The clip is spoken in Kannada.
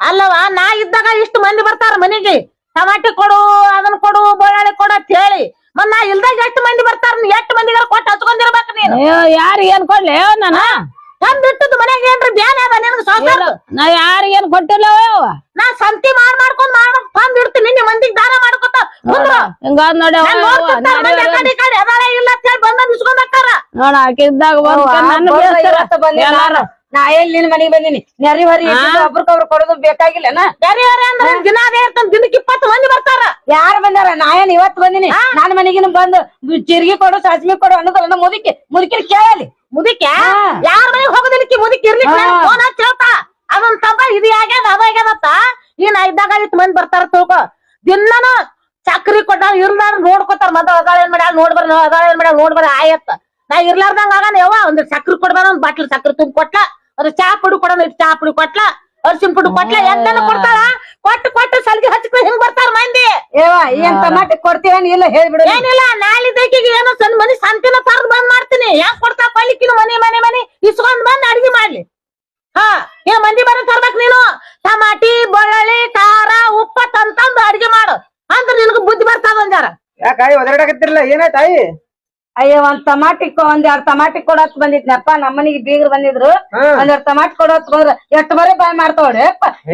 ಅಲ್ಲವ ನಾ ಇದ್ದಾಗ ಇಷ್ಟು ಮಂದಿ ಬರ್ತಾರ ಮನೆಗೆ? ಟಮಾಟಿ ಕೊಡು ಅದನ್ನ ಕೊಡು ಬಳ್ಳಾಳಿ ಕೊಡು ಅಂತ ಹೇಳಿ. ಮತ್ ನಾ ಇಲ್ದಾಗ ಎಷ್ಟು ಮಂದಿ ಬರ್ತಾರ? ನೀ ಎಷ್ಟು ಮಂದಿಗಾರ ಕೊಟ್ಟು ಹಚ್ಕೊಂಡಿರ್ಬೇಕು ನೀನು? ಅಯ್ಯೋ ಯಾರು ಏನ್ ಕೊಡ್ಲಿ? ನಾನು? ತಂದ್ ಇಟ್ಟದ್ ಮನ್ಯಾಗ ಏನ್ರಿ ಬ್ಯಾನೆ ಅದ ನಿನ್ಗೆ ಸಾವ್ಕಾರ ನಾ ಯಾರಿಗೆ ಏನ್ ಕೊಟ್ಟಿಲ್ಲ ಅವ್ವ. ನಾ ಸಂತಿ ಮಾಡ್ ಮಾಡ್ಕೊಂಡ್ ಮಾಡ್ ತಂದ್ ಇಡ್ತೀನಿ ನಿನ್ನೆ ಮಂದಿಗ್ ದಾನ ಮಾಡ್ಕೊತ ಬಂದ್ರು ಹಿಂಗ ನೋಡಿ ಅವ್ವ, ನಾನ್ ಅವ್ವ, ನೋಡ್ತಿರ್ತಾರ ಮಂದಿ ಆ ಕಡೆ ಈ ಕಡೆ ಅದಾರ ಇಲ್ಲ ಅಂತ ಹೇಳಿ ಬಂದ್ ಇಸ್ಕೊಂಡ್ ಹೋಗ್ತಾರ ನೋಡ ಆಕಿದ್ದಾಗ ಬಂದ್ ನನ್ನ ಬೇಸ್ತಾರ. ಎಲ್ಲಾರು. ನಾ ಎಲ್ಲಿ ನಿನ್ ಮನೆಗೆ ಬಂದಿನಿ? ನೆರಿ ಹೊರಿ ಒಬ್ರಿಗೊಬ್ರು ಕೊಡೋದು ಬೇಕಾಗಿಲ್ಲನ? ಬೇರೆ ಅಂದ್ರೆ ದಿನ ಅದೇ ಇರ್ತಾನ ದಿನಕ್ಕೆ ಇಪ್ಪತ್ತು ಮಂದಿ ಬರ್ತಾರ. ಯಾರು ಬಂದಾರ? ನಾ ಏನ್ ಇವತ್ ಬಂದಿನಿ? ನಾನ್ ಮನೆಗಿನ ಬಂದು ಚಿರ್ಗಿ ಕೊಡು ಸಾಸ್ಮಿ ಕೊಡು ಅನ್ನೋದಲ್ಲ ಮುದುಕಿ. ಮುದುಕಿನ ಕೇಳಲಿ. ಮುದಿಕ. ಯಾರ ಮನೆಗೆ ಹೋಗೋದಿಲ್ಲ ಮುದಿಕ್ ಇರ್ಲಿ ಕೇಳ್ತಾ ಫೋನ್ ಹಚ್ಚಿ ಹೇಳ್ತಾ. ಅದನ್ ತಮ್ಮ ಇದು ಆಗ್ಯದ ಅದ ಆಗ್ಯದತ್ತ ಈ ಐದಾಗ ಮಂದಿ ಬರ್ತಾರ ತಿಳ್ಕೊ. ದಿನನು ಚಕ್ರಿ ಕೊಟ್ಟ ಇರ್ಲಾರ ನೋಡ್ಕೊತಾರ. ಮತ್ತ ಅದಾಳ ಏನ್ ಮಾಡ್ಯಾಳ? ನೋಡ್ಬಾರ ಅದಾಳ ಏನ್ ಮಾಡ್ಯಾಳ? ನೋಡ್ಬರ ಆಯತ್ತ ನಾ ಇರ್ಲಾರ್ದಂಗ ಆಗಾನ ಯಾವ ಒಂದ್ ಸಕ್ರಿ ಕೊಡ್ಬಾರ ಒಂದ್ ಬಾಟ್ಲಿ ಸಕ್ರಿ ತುಂಬ ಕೊಟ್ಲ ಅದ್ರ ಚಾ ಪುಡಿ ಕೊಡೋಣ ಚಾ ಪುಡಿ ಕೊಟ್ಲ ಅರ್ಶಿನ್ ಪುಡಿ ಕೊಟ್ಲ ಎಂತೆಲ್ಲ ಕೊಡ್ತಾಳ ಕೊಟ್ಟು ಕೊಟ್ಟು ಸಲ್ಗಿ ಹಚ್ಕೊಂಡು ಹಿಂಗ್ ಬರ್ತಾರ ಮಂದಿ ಏವ ಏನ್ ಟಮಾಟಿ ಕೊಡ್ತೀವೇನ್ ಇಲ್ಲ ಹೇಳ್ಬಿಡು ಏನಿಲ್ಲ ನಾಳಿದ್ದಕ್ಕಿಗೆ ಏನೋ ಸಣ್ಣ ಮನಿ ಸಂತಿನ ತರದ್ ಬಂದ್ ಮಾಡ್ತೀನಿ ಯಾಕ್ ಕೊಡ್ತಾ ಪಲ್ಲಿಕ್ಕಿನ ಮನಿ ಮನೆ ಮನಿ ಇಸ್ಕೊಂಡ್ ಬಂದ್ ಅಡಿಗೆ ಮಾಡ್ಲಿ ಹಾ ಏ ಮಂದಿ ಬರ ತರ್ಬೇಕ್ ನೀನು ಟಮಾಟಿ ಬೆಳ್ಳುಳ್ಳಿ ಖಾರ ಉಪ್ಪ ತಂತಂದು ಅಡಿಗೆ ಮಾಡು ಅಂದ್ರ ನಿನಗ ಬುದ್ಧಿ ಬರ್ತದ ಅಂದಾರ ಯಾಕಾಯಿ ಒದರಾಡಕತ್ತಿರಲ್ಲ ಏನಾಯ್ತಾಯಿ ಅಯ್ಯ ಒಂದ್ ಟಮಾಟಿ ಒಂದ್ ಎರಡ್ ಟಮಾಟಿ ಕೊಡತ್ ಬಂದಿದ್ನಪ್ಪ. ನಮ್ಮನಿಗೆ ಬೀಗರು ಬಂದಿದ್ರು. ಒಂದ್ ಎರಡ್ ಟಮಾಟಿ ಕೊಡತ್ ಬಂದ್ರ. ಎಷ್ಟ್ ಮಾಡ್ತಾವ್ ಬಾಯ್ ಮಾಡ್ತಾವಡೆ